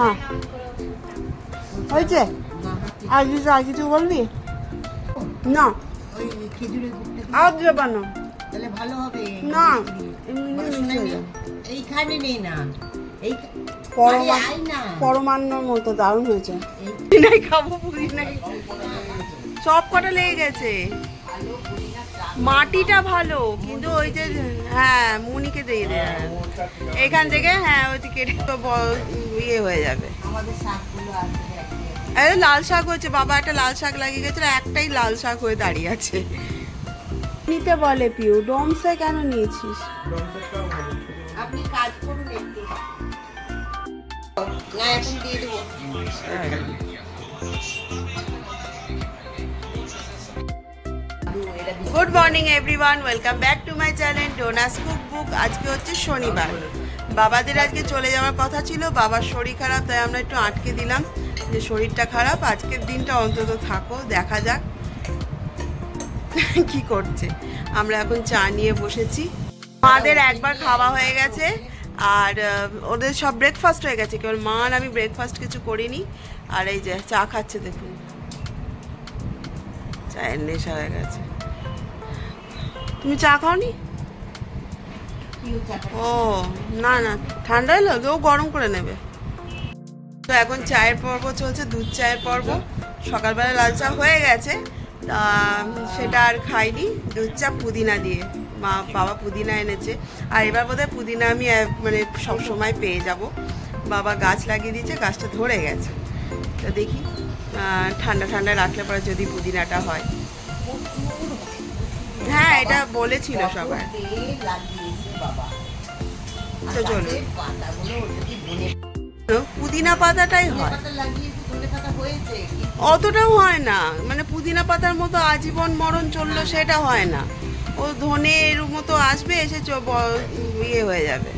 হ্যাঁ। হয়েছে? আর কিছু আর কিছু বলবি? না। আর দেবে না। তাহলে ভালো হবে। না, নেই। এইখানে নেই না। এই পরমান্নর মতো দারুণ হয়েছে। পুদিনাই খাব পুদিনাই সব কটা লেগে গেছে। মাটিটা ভালো কিন্তু ওই যে হ্যাঁ মুনিকে দিয়ে দেয় এখান থেকে হ্যাঁ ওই কেটে তো ব- ইয়ে হয়ে যাবে। আমাদের শাকগুলো আছে দেখি। আরে লাল শাক হয়েছে বাবা একটা লাল শাক লাগিয়ে গেছিল একটাই লাল শাক হয়ে দাঁড়িয়ে আছে। নিতে বলে পিউ ডোমসে কেন নিয়েছিস? আপনি কাজ করুন একটু। না এখন দিয়ে দেবো। আলু, এটা দিয়ে- good morning everyone welcome back to my channel Dona's cook book আজকে হচ্ছে শনিবার। বাবাদের আজকে চলে যাওয়ার কথা ছিল, বাবার শরীর খারাপ, তাই আমরা একটু আটকে দিলাম যে শরীরটা খারাপ, আজকের দিনটা অন্তত থাকো, দেখা যাক কি করছে। আমরা এখন চা নিয়ে বসেছি। মাদের একবার খাওয়া হয়ে গেছে, আর ওদের সব ব্রেকফাস্ট হয়ে গেছে, কেবল মা আর আমি ব্রেকফাস্ট কিছু করিনি। আর এই যে চা খাচ্ছে, দেখুন। চায়ের নেশা হয়ে গেছে। তুমি চা খাওনি? ও, না না ঠান্ডা এলো কেউ গরম করে নেবে। তো এখন চায়ের পর্ব চলছে, দুধ চায়ের পর্ব। সকালবেলা লাল চা হয়ে গেছে, তা সেটা আর খাইনি, দুধ চা পুদিনা দিয়ে। মা, বাবা পুদিনা এনেছে। আর এবার বোধহয় পুদিনা আমি মানে সব সময় পেয়ে যাব। বাবা গাছ লাগিয়ে দিয়েছে, গাছটা ধরে গেছে। তো দেখি ঠান্ডা ঠান্ডা রাখলে পরে যদি পুদিনাটা হয়। হ্যাঁ এটা বলেছিল সবাই। তো চলো। ধনে পুদিনা পাতাটাই হয়। ধনে অতটাও হয় না। মানে পুদিনা পাতার মতো আজীবন মরণ চলল সেটা হয় না। ও ধনের মতো আসবে, এসে ইয়ে হয়ে যাবে।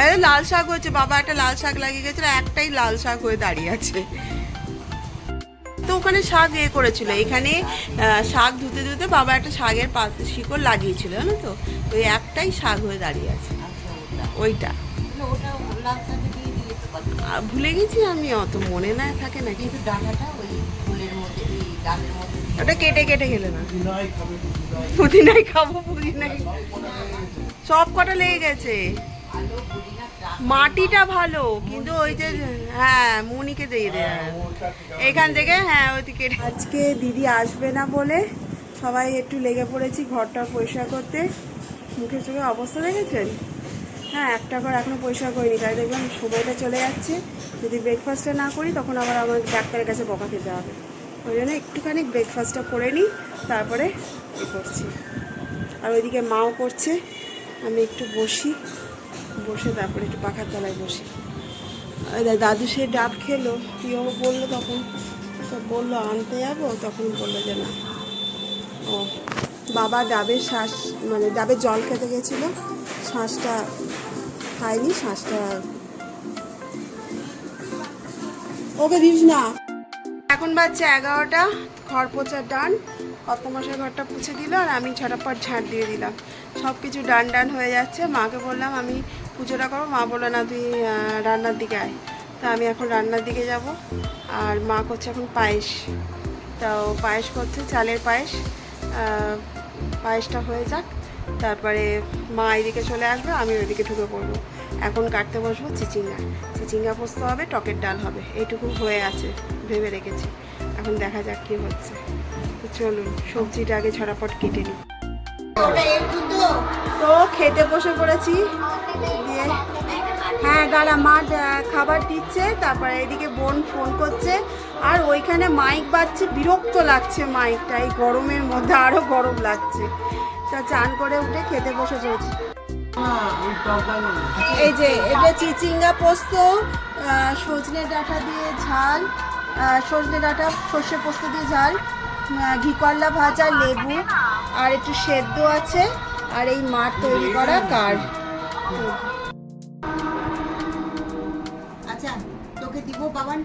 আরে, লাল শাক হয়েছে। বাবা, একটা লাল শাক লাগিয়ে গেছিল একটাই লাল শাক হয়ে দাঁড়িয়ে আছে। তো ওখানে শাক এ করেছিল। এখানে শাক ধুতে বাবা একটা শাকের পাত শিকড় লাগিয়েছিল জানো তো? ওই একটাই শাক হয়ে দাঁড়িয়ে আছে। আচ্ছা ওইটা। দিয়ে ভুলে গেছি আমি অত মনে না থাকে নাকি। কিন্তু ডাঁটাটা ওই ফুলের মধ্যে এই ডালের মধ্যে দিয়ে ওটা কেটে কেটে গেলে না। পুদিনাই খাব পুদিনাই। সব কটা লেগে গেছে। মাটিটা ভালো কিন্তু ওই যে হ্যাঁ মুনিকে দিয়ে দে এখান থেকে হ্যাঁ ওইদিকে। আজকে দিদি আসবে না বলে সবাই একটু লেগে পড়েছি ঘরটা পরিষ্কার করতে। মুখে চোখে অবস্থা দেখেছেন? হ্যাঁ একটা ঘর এখনও পরিষ্কার করিনি। তাই দেখলাম সময়টা চলে যাচ্ছে। যদি ব্রেকফাস্টটা না করি, তখন আবার আমার ডাক্তারের কাছে বকা খেতে হবে। ওই জন্য একটুখানি ব্রেকফাস্টটা করে নিই, তারপরে এ করছি। আর ওইদিকে মাও করছে। আমি একটু বসি। বসে তারপরে একটু পাখার তলায় বসি। দাদু সে ডাব খেলো। প্রিয় বলল তখন? বলল, আনতে যাব? তখন বলল যে না। ও, বাবা ডাবের শ্বাস মানে ডাবের জল খেতে গেছিল, শ্বাসটা খায়নি, শ্বাসটা ওকে দিস না। এখন বাজছে এগারোটা, ঘর পোচার ডান কত মাসের ঘরটা পুছে দিল আর আমি ছটাপট ঝাঁট দিয়ে দিলাম। সব কিছু ডান ডান হয়ে যাচ্ছে, মাকে বললাম আমি পুজোটা করব, মা বলল, না, তুই রান্নার দিকে আয়। তা আমি এখন রান্নার দিকে যাব। আর মা করছে এখন পায়েস। তাও পায়েস করছে, চালের পায়েস। পায়েসটা হয়ে যাক। তারপরে মা এদিকে চলে আসবে, আমি ওইদিকে ঢুকে পড়ব। এখন কাটতে বসবো চিচিঙ্গা। চিচিঙ্গা পোস্ত হবে, টকের ডাল হবে। এইটুকু হয়ে আছে, ভেবে রেখেছি। এখন দেখা যাক কি হচ্ছে। তো চলুন, সবজিটা আগে ছড়াপট কেটে নিই। তো খেতে বসে পড়েছি। দিয়ে হ্যাঁ দাঁড়া, মা খাবার দিচ্ছে, তারপরে এদিকে বোন ফোন করছে। আর ওইখানে মাইক বাজছে বিরক্ত লাগছে মাইকটা এই গরমের মধ্যে আরও গরম লাগছে। তা চান করে উঠে খেতে বসে পড়েছি। এই যে এটা চিচিঙ্গা পোস্ত সজনে ডাঁটা দিয়ে ঝাল সজনে ডাঁটা সর্ষে পোস্ত দিয়ে ঝাল আহ, ঘি করলা ভাজা লেবু আর একটু সেদ্ধ আছে আর এই মাঠ তৈরি করা কার্ড। দিব বাবান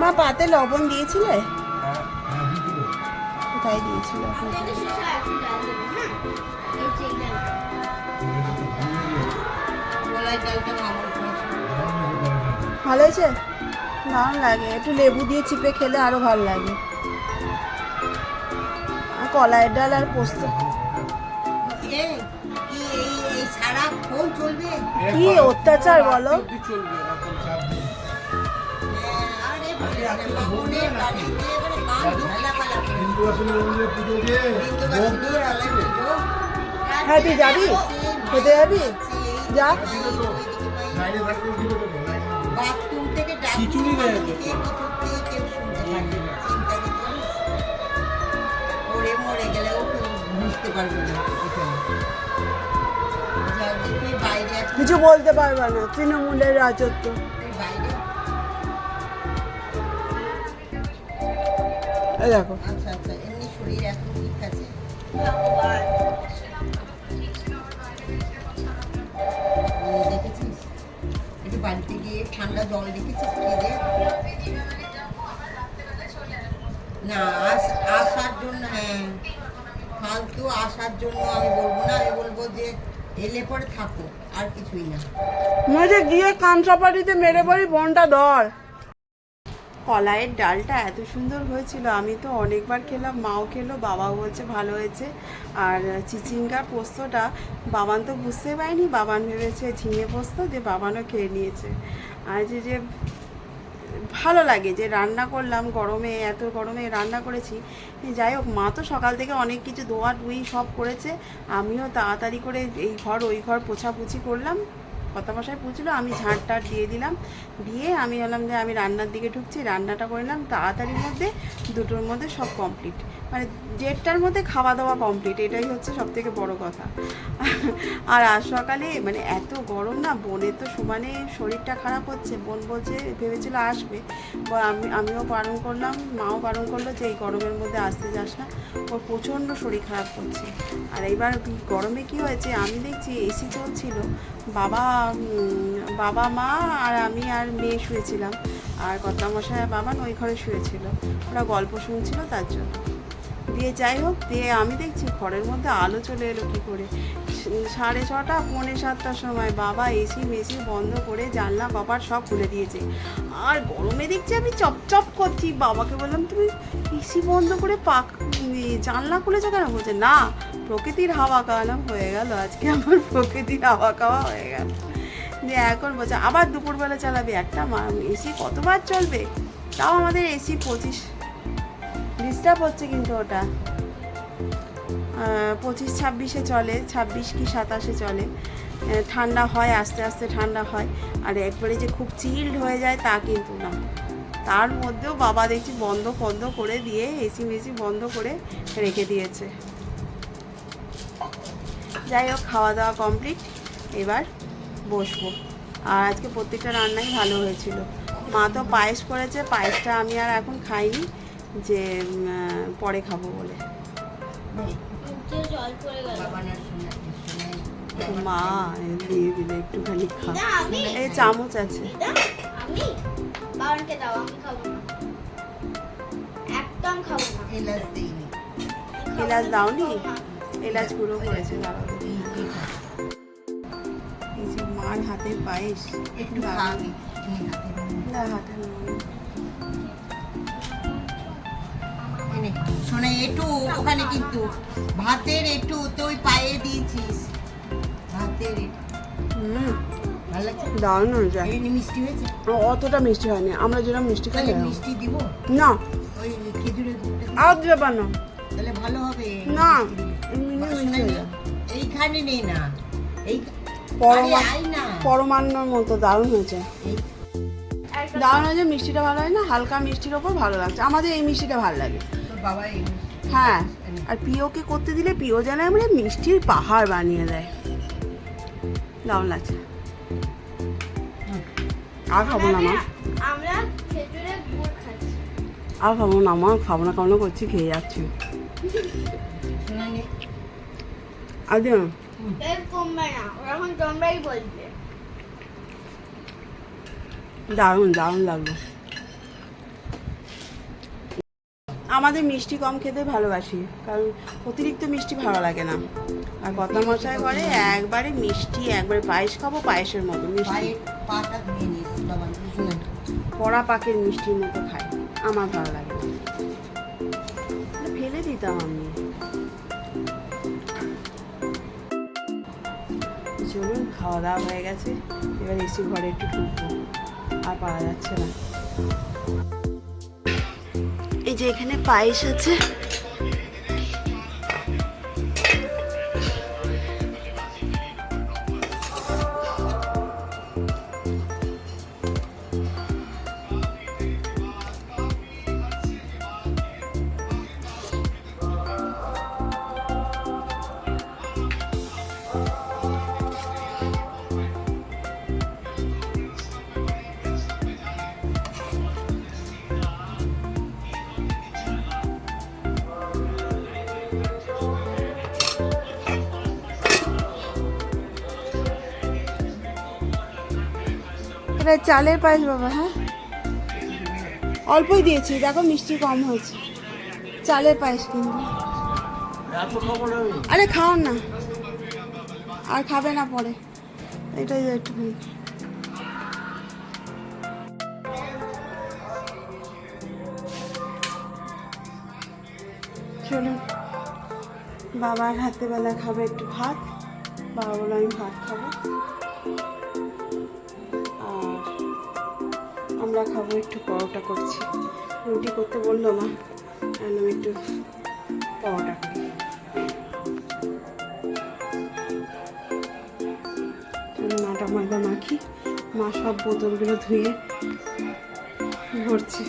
মা পাতে লবণ দিয়েছিলে? কোথায় দিয়েছিল? হ্যাঁ? এই যে এই ডালটা। কলাই ডালটা মামুর খাওয়া ভালো হয়েছে? দারুণ লাগে। একটু লেবু দিয়ে চিপে খেলে আরও ভালো লাগে। আর কলাইয়ের ডাল আর পোস্ত। সারাক্ষণ চলবে? কি অত্যাচার বলো? হ্যাঁ। হ্যাঁ তুই যাবি? খেতে যাবি? যা? বাথরুম থেকে খিচুড়ি মরে গেলে ও বুঝতে পারবে না। কিছু বলতে পারবে না, তৃণমূলের রাজত্ব। দেখো। আচ্ছা আচ্ছা বাড়িতে গিয়ে ঠান্ডা জল দেখেছিস না, আস- আসার জন্য হ্যাঁ। ফালতু আসার জন্য আমি বলব না, আমি বলব যে এলে পরে থাকো। আর কিছুই না। মজে গিয়ে চাপাটিতে মেরে পড়ি বোনটা ধর। কলাইয়ের ডালটা এত সুন্দর হয়েছিল আমি তো অনেকবার খেলাম মাও খেলো বাবাও বলছে ভালো হয়েছে। আর চিচিঙ্গা পোস্তটা বাবান তো বুঝতে পারিনি বাবান ভেবেছে ঝিঙে পোস্ত দিয়ে বাবানও খেয়ে নিয়েছে। আর যে যে ভালো লাগে যে রান্না করলাম গরমে, এত গরমে রান্না করেছি। যাই হোক, মা তো সকাল থেকে অনেক কিছু ধোয়া টুই সব করেছে। আমিও তাড়াতাড়ি করে এই ঘর, ওই ঘর পোছাপুছি করলাম। কথা মশাই পুছলো, আমি ঝাঁট টাট দিয়ে দিলাম। দিয়ে আমি বললাম যে আমি রান্নার দিকে ঢুকছি, রান্নাটা করলাম তাড়াতাড়ির মধ্যে, দুটোর মধ্যে সব কমপ্লিট মানে দেড়টার মধ্যে খাওয়া দাওয়া কমপ্লিট এটাই হচ্ছে সব থেকে বড় কথা। আর আজ সকালে মানে এত গরম না বোনের তো সমানে শরীরটা খারাপ হচ্ছে, বোন বলছে, ভেবেছিল আসবে। আমি, আমিও বারণ করলাম, মাও বারণ করল যে, এই গরমের মধ্যে আসতে যাস না। ওর প্রচণ্ড শরীর খারাপ করছে। আর এইবার গরমে কি হয়েছে? আমি দেখছি এসি চলছিল। বাবা বাবা মা আর আমি আর মেয়ে শুয়েছিলাম। আর কর্তামশাই আর বাবা ওই ঘরে শুয়েছিল। ওরা গল্প শুনছিল তার জন্য। দিয়ে যাই হোক, দিয়ে আমি দেখছি ঘরের মধ্যে আলো চলে এলো কী করে? সাড়ে ছটা, পৌনে সাতটার সময় বাবা এসি মেসি বন্ধ করে জানলা কপার সব খুলে দিয়েছে। আর গরমে দেখছি আমি চপচপ করছি। বাবাকে বললাম, তুমি এসি বন্ধ করে পাক, জানলা খুলেছো কেন? বলছে, না, প্রকৃতির হাওয়া খাওয়ালাম হয়ে গেল। আজকে আমার প্রকৃতির হাওয়া খাওয়া হয়ে গেল। দিয়ে এখন বলছে, আবার দুপুরবেলা চালাবে। একটা এসি কতবার চলবে? তাও আমাদের এসি পঁচিশ ডিস্টার্ব হচ্ছে কিন্তু ওটা। পঁচিশ ছাব্বিশে চলে, ছাব্বিশ কি সাতাশে চলে। ঠান্ডা হয়, আস্তে আস্তে ঠান্ডা হয়। আর একবারে যে খুব চিল্ড হয়ে যায় তা কিন্তু না। তার মধ্যেও বাবা দেখছি বন্ধ বন্ধ করে দিয়ে, এসি মেসি বন্ধ করে রেখে দিয়েছে। যাই হোক, খাওয়া দাওয়া কমপ্লিট এবার বসবো। আর আজকে প্রত্যেকটা রান্নাই ভালো হয়েছিল। মা তো পায়েস করেছে, পায়েসটা আমি আর এখন খাইনি। যে পরে খাব বলে। মা দিয়ে দিলে একটুখানি খা। এই চামচ আছে। দিদা আমি বাবানকে দাও আমি খাব না। একদম খাব না। এলাচ দাওনি। এলাচ গুঁড়ো করেছে এই- যে মার হাতের পায়েস। একটু হাতে শোনা একটু ওখানে কিন্তু। ভাতের একটু তুই পায়ে দিয়েছিস। ভাতের একটু। হুম। দারুণ হয়েছে। মিষ্টি হয়েছে? অতটা মিষ্টি হয়নি। আমরা যেরকম মিষ্টি খাই মিষ্টি দিব? না। ওই খেজুরের আর দিতে পার না। তাহলে ভালো হবে না। এইখানে নেই না। এই পরমান্নর মতো দারুণ হয়েছে। দারুণ হয়েছে মিষ্টিটা ভালো হয় না? হালকা মিষ্টির ওপর ভালো লাগছে। আমাদের এই মিষ্টিটা ভালো লাগে। হ্যাঁ আর পিওকে করতে দিলে পিও যেন আমরা মিষ্টির পাহাড় বানিয়ে দেয়। দারুণ লাগছে। আর খাব না মা? আর খাব না মা? খাব না খাব না করছি? খেয়ে যাচ্ছি। বলবে। দারুণ দারুণ লাগল আমার আমাদের মিষ্টি কম খেতে ভালোবাসি কারণ অতিরিক্ত মিষ্টি ভালো লাগে না। আর কথা মশাই করে একবারে মিষ্টি একবারে পায়েস খাব পায়েসের মতো মিষ্টি। পড়া পাকের মিষ্টির মতো খাই আমার ভালো লাগে ফেলে দিতাম আমি। চলুন খাওয়া দাওয়া হয়ে গেছে। এবার এসি ঘরে একটু ঢুকবো আর পারা যাচ্ছে না। যে এখানে পায়েস আছে এটা চালের পায়েস বাবা হ্যাঁ? অল্পই দিয়েছি, দেখো মিষ্টি কম হয়েছে। চালের পায়েস কিন্তু। আরে খাও না। আর খাবে না পরে। এটাই একটুখানি। চলুন। বাবার হাতে বেলা খাবে একটু ভাত। বাবা বলে আমি ভাত খাব। আমরা খাব, একটু পরোটা করছি। রুটি করতে বলল মা আমি একটু পরোটা করি আটা ময়দা মাখি। মা সব বোতলগুলো ধুয়ে ভরছে।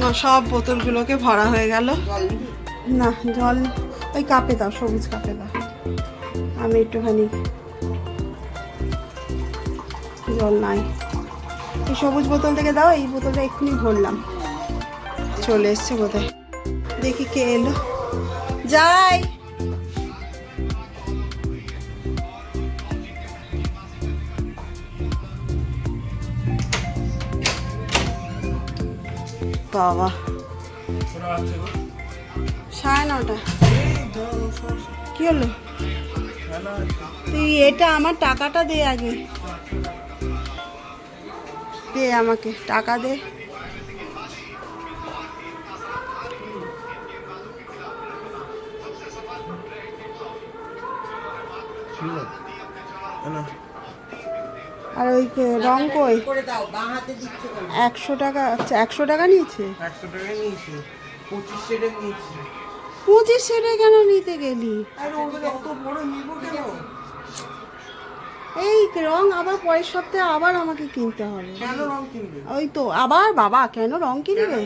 না সব বোতলগুলোকে ভরা হয়ে গেল। না, জল ওই কাপে দাও, সবুজ কাপে দাও। আমি একটুখানি জল নাই। এই সবুজ বোতল থেকে দাও, এই বোতলটা এক্ষুনি ভরলাম। চলে এসছে বোধহয়। দেখি কে এলো। যাই। বাবা। সাড়ে নটা। কি হলো? তুই এটা আমার টাকাটা দে আগে। দে আমাকে, টাকা দে। আর ওই রং কই? একশো টাকা আচ্ছা একশো টাকা নিয়েছে? একশো টাকা নিয়েছি, পঁচিশ সেটা নিয়েছি। পঁচিশ সেটা কেন নিতে গেলি? এই রং আবার পরের সপ্তাহে আবার আমাকে কিনতে হবে। ওই তো আবার বাবা কেন রং কিনবে?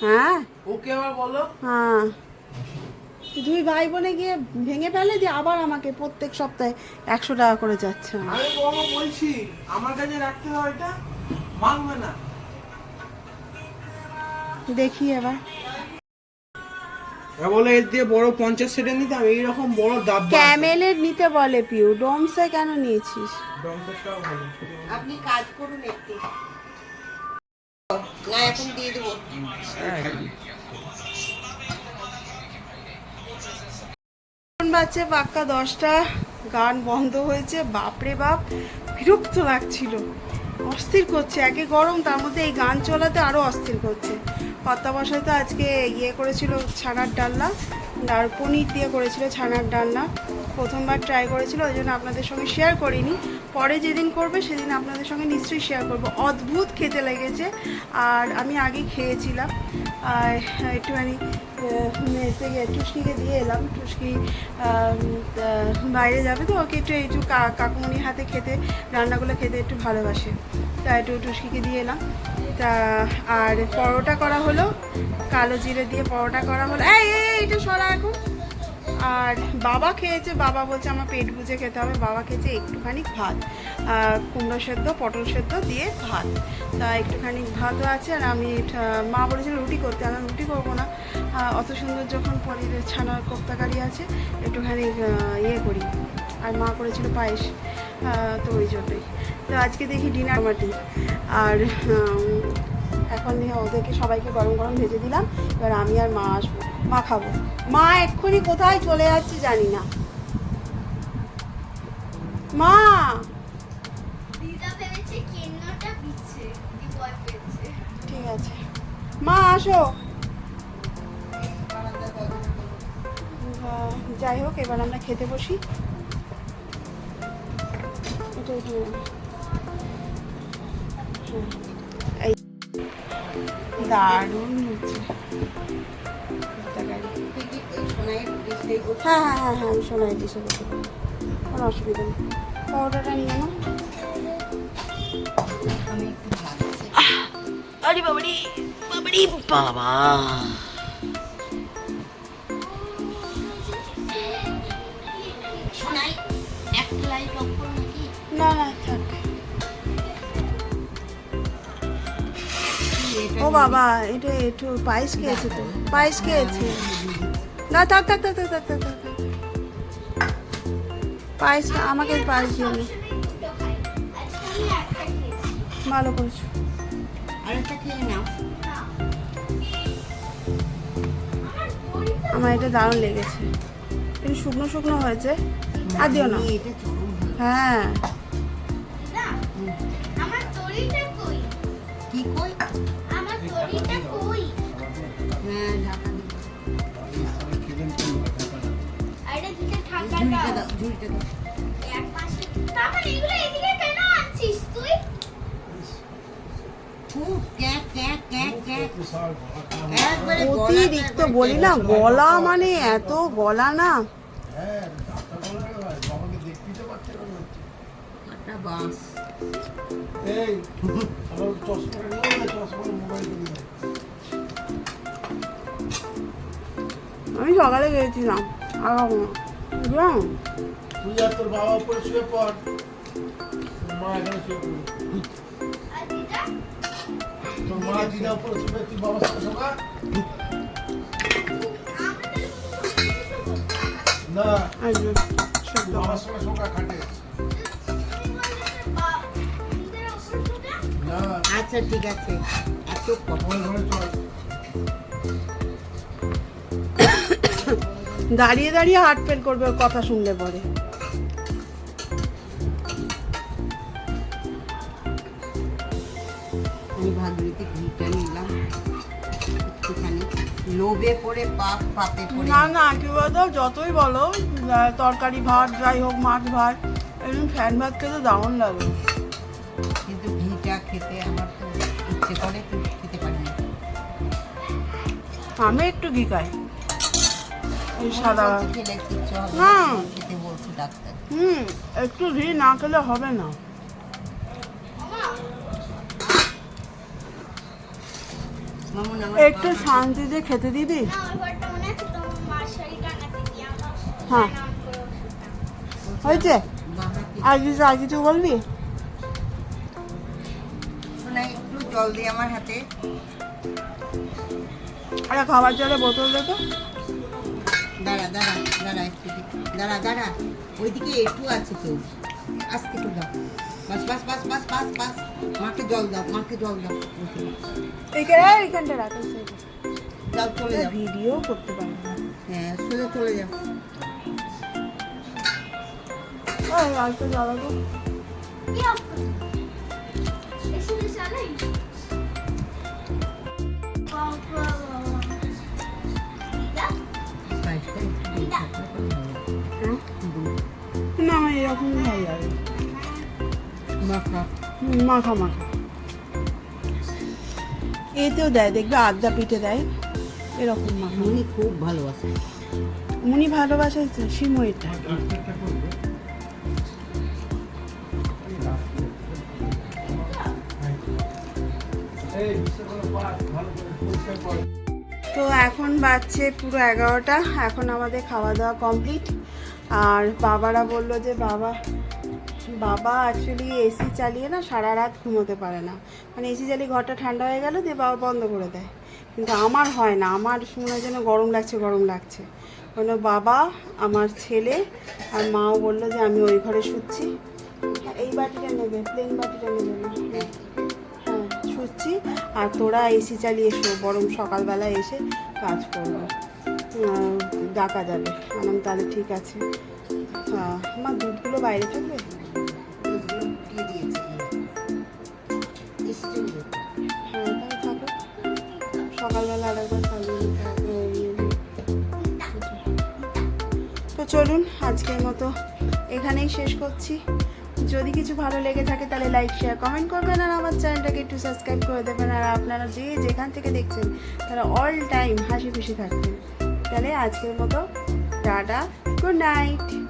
হ্যাঁ। ওকে আবার বলো। হ্যাঁ। দুই ভাই বোনে গিয়ে ভেঙে ফেলে দিয়ে আবার আমাকে প্রত্যেক সপ্তাহে একশো টাকা করে যাচ্ছে আমার। আরে বাবা বলছি আমার কাছে রাখতে হয় এটা? মানবে না। দেখি এবার। বলে এর দিয়ে বড় পঞ্চাশ সেটা নিতাম এইরকম বড় ডাব্বা ক্যামেলের নিতে বলে পিউ ডোমসে কেন নিয়েছিস? ভালো। আপনি কাজ করুন একটু। না এখন দিয়ে দেবো। বাজছে পাক্কা দশটা গান বন্ধ হয়েছে বাপরে বাপ বিরক্ত লাগছিল। অস্থির করছে, একে গরম, তার মধ্যে এই গান চলাতে আরও অস্থির করছে। কর্তা বসায় তো আজকে ইয়ে করেছিল ছানার ডালনা, আর পনির দিয়ে করেছিল ছানার ডালনা। প্রথমবার ট্রাই করেছিল, ওই জন্য আপনাদের সঙ্গে শেয়ার করিনি। পরে যেদিন করবে, সেদিন আপনাদের সঙ্গে নিশ্চয়ই শেয়ার করব। অদ্ভুত খেতে লেগেছে, আর আমি আগে খেয়েছিলাম। আর একটুখানি গিয়ে টুসকিকে দিয়ে এলাম। টুসকি বাইরে যাবে তো, ওকে একটু একটু কাকুমনির হাতে খেতে, রান্নাগুলো খেতে একটু ভালোবাসে। তা একটু টুসকিকে দিয়ে এলাম। তা, আর পরোটা করা হলো। কালো জিরে দিয়ে পরোটা করা হলো। এই এইটা সরা এখন। আর বাবা খেয়েছে, বাবা বলছে আমার পেট বুঝে খেতে হবে, বাবা খেয়েছে একটুখানি ভাত কুমড়ো সেদ্ধ, পটল সেদ্ধ দিয়ে ভাত। তা একটুখানি ভাতও আছে আর আমি মা বলেছিল রুটি করতে, আমি রুটি করব না। অত সুন্দর যখন পনিরের ছানার কোপ্তাকারি আছে, একটুখানি ইয়ে করি। আর মা করেছিল পায়েস তো ওই জন্যই। তো আজকে দেখি ডিনার মাটি। আর এখন ওদেরকে সবাইকে গরম গরম ভেজে দিলাম, এবার আমি আর মা আসব। মা খাব। মা এক্ষুনি কোথায় চলে যাচ্ছে জানি না। মা! ঠিক আছে। মা আসো। যাই হোক এবার আমরা খেতে বসি। একটু এই দারুণ হচ্ছে হ্যাঁ হ্যাঁ হ্যাঁ হ্যাঁ আমি দিশে বসে কোনো অসুবিধা নেই। পাউডারটা নিয়ে। আরে বাবারি বাবারি বাবা? না না থাক। ও বাবা এটা একটু পায়েস খেয়েছে তো। পায়েস খেয়েছে। না থাক থাক থাক থাক থাক থাক থাক। পায়েস আমাকে পায়েস দিও না ভালো করেছ আরেকটা খেয়ে নাও। আমার এটা দারুণ লেগেছে একটু শুকনো শুকনো হয়েছে আর দিও না। হ্যাঁ ক্যাক, ক্যাক। একবারে অতিরিক্ত বলি না গলা মানে এত গলা না। হ্যাঁ আমি সকালে গিয়েছিলাম আর কখনো। তুই আর তোর বাবা উপরে শুয়ে পড়। মা এখানে শুয়ে তোর মা দিদা উপরে শুয়ে তুই সাথে শোকা? না। বাবার সঙ্গে শোকা খাটে। আচ্ছা ঠিক আছে। এত কথা। দাঁড়িয়ে দাঁড়িয়ে হার্ট ফেল করবে ওর কথা শুনলে পরে। আমি ভাগরিতে ঘিটা নিলাম। একটুখানি লোভে পড়ে পাপ পাপে পড়ে। না না কি বলতো যতই বলো তরকারি ভাত যাই হোক মাছ ভাত এরকম ফ্যান ভাত খেতে দারুণ লাগে। কিন্তু ঘিটা খেতে আমার তো ইচ্ছে করে খেতে পারি না। আমি একটু ঘি খাই। সাদা। খেলে কিচ্ছু হবে না। না খেতে বলছে ডাক্তার হুম একটু ঘি না খেলে হবে না। মামুন আমার একটু শান্তিতে খেতে দিবি? হ্যাঁ। হয়েছে? আর কিছু আর কিছু বলবি? শোনা একটু জল দিয়ে আমার হাতে। আরে খাবার জলে বোতল দে তো। দাঁড়া দাঁড়া দাঁড়া একটু দাঁড়া দাঁড়া ওইদিকে একটু আছে তো আস্তে করে দাও। বাস বাস বাস বাস বাস বাস। মাকে জল দাও মাকে জল দাও। এইখানে এইখানটা রাখিস যাও চলে যাও। ভিডিও করতে পারব হ্যাঁ সোজা চলে যাও। আজকে জ্বালাবো। পায়েসটা না আমার এরকম ভালো লাগে মাখা মাখা মাখা এতেও দেয় দেখবে আড্ডা পিঠে দেয় এরকম মাখা উনি খুব ভালোবাসে উনি ভালোবাসে করবে এই ভালো তো এখন বাজছে পুরো এগারোটা। এখন আমাদের খাওয়া দাওয়া কমপ্লিট আর বাবারা বলল যে, বাবা বাবা অ্যাকচুয়ালি এসি চালিয়ে না সারা রাত ঘুমোতে পারে না। মানে এসি চালিয়ে ঘরটা ঠান্ডা হয়ে গেল, দিয়ে বাবা বন্ধ করে দেয়। কিন্তু আমার হয় না। আমার শুনে যেন গরম লাগছে গরম লাগছে। হলো বাবা, আমার ছেলে আর মাও বলল যে, আমি ওই ঘরে শুচ্ছি। এই বাটিটা নেবে প্লেন বাটিটা নেবে। না শুচ্ছি আর তোরা এসি চালিয়ে শো বরং সকালবেলা এসে কাজ করব ডাকা যাবে। আনাম তাহলে ঠিক আছে। আমার দুধগুলো বাইরে থাকবে? এসে। হ্যাঁ সকালবেলা। তো চলুন, আজকের মতো এখানেই শেষ করছি। যদি কিছু ভালো লেগে থাকে তাহলে লাইক শেয়ার কমেন্ট করবেন আর আমার চ্যানেলটাকে একটু সাবস্ক্রাইব করে দেবেন। আর আপনারা যে যেখান থেকে দেখছেন, তারা অল টাইম হাসি খুশি থাকবেন। তাহলে আজকের মতো, টাটা গুড নাইট